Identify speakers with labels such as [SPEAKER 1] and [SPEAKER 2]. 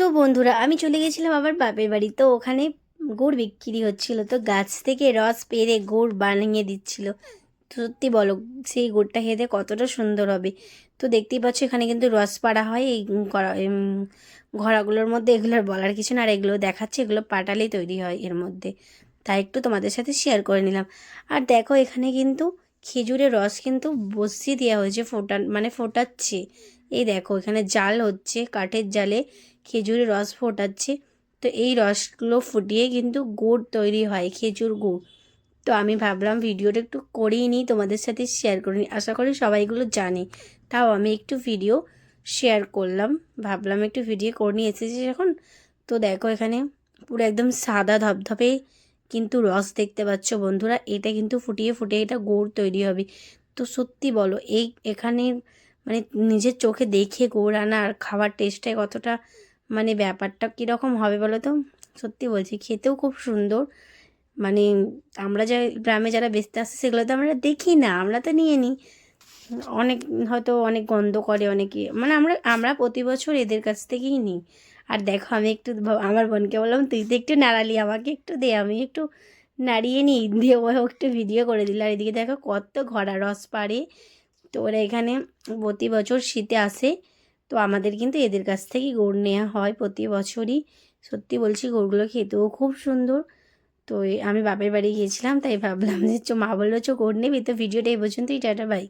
[SPEAKER 1] তো বন্ধুরা, আমি চলে গেছিলাম আবার বাপের বাড়ি। তো ওখানে গুড় বিক্রি হচ্ছিল। তো গাছ থেকে রস পেরে গুড় বানিয়ে দিচ্ছিল। সত্যি বলো, সেই গুড়টা খেতে কতটা সুন্দর হবে। তো দেখতেই পাচ্ছ, এখানে কিন্তু রস পাড়া হয়। এই ঘোড়াগুলোর মধ্যে এগুলোর বলার কিছু না। আর এগুলো দেখাচ্ছে, এগুলো পাটালেই তৈরি হয় এর মধ্যে। তাই একটু তোমাদের সাথে শেয়ার করে নিলাম। আর দেখো, এখানে কিন্তু খেজুরের রস কিন্তু বসিয়ে দেওয়া হয়েছে ফোটা মানে ফোটাচ্ছে। এই দেখো, এখানে জাল হচ্ছে, কাঠের জালে খেজুরের রস ফোটাচ্ছে। তো এই রসগুলো ফুটিয়ে কিন্তু গুড় তৈরি হয়, খেজুর গুড়। তো আমি ভাবলাম ভিডিওটা একটু করেই নিই, তোমাদের সাথে শেয়ার করে নিই। আশা করি সবাইগুলো জানে। তাও আমি একটু ভিডিও শেয়ার করলাম। ভাবলাম একটু ভিডিও করে নিয়ে এসেছি এখন তো দেখো এখানে পুরো একদম সাদা ধপধপে কিন্তু রস দেখতে পাচ্ছ বন্ধুরা। এটা কিন্তু ফুটিয়ে ফুটিয়ে এটা গুড় তৈরি হবে। তো সত্যি বলো, এই এখানে মানে নিজের চোখে দেখে গুড় আনা আর খাওয়ার টেস্টটাই কতটা মানে ব্যাপারটা কীরকম হবে বলো তো? সত্যি বলছি, খেতেও খুব সুন্দর। মানে আমরা যা গ্রামে যারা বেচতে আসে, সেগুলো তো আমরা দেখি না, আমরা তো নিয়ে নিই। অনেক হয়তো অনেক গন্ধ করে, অনেকে মানে আমরা আমরা প্রতি বছর এদের কাছ থেকেই নিই। আর দেখো, আমি একটু আমার বোনকে বললাম, তুই তো একটু নাড়ালি, আমাকে একটু দে, আমি একটু নাড়িয়ে নিই। দিয়ে ও একটু ভিডিও করে দিল। আর এদিকে দেখো, কত ঘোড়া রস পাড়ে। তো ওরা এখানে প্রতি বছর শীতে আসে। তো আমাদের কিন্তু এদের কাছ থেকেই গুড় নেওয়া হয় প্রতি বছরই। সত্যি বলছি, গোড়গুলো খেতেও খুব সুন্দর। তো আমি বাপের বাড়ি গিয়েছিলাম, তাই ভাবলাম যে চ, মা বলল, চো, গোড় নেবি? তো ভিডিওটা এই পর্যন্তই, টাটা, বাই।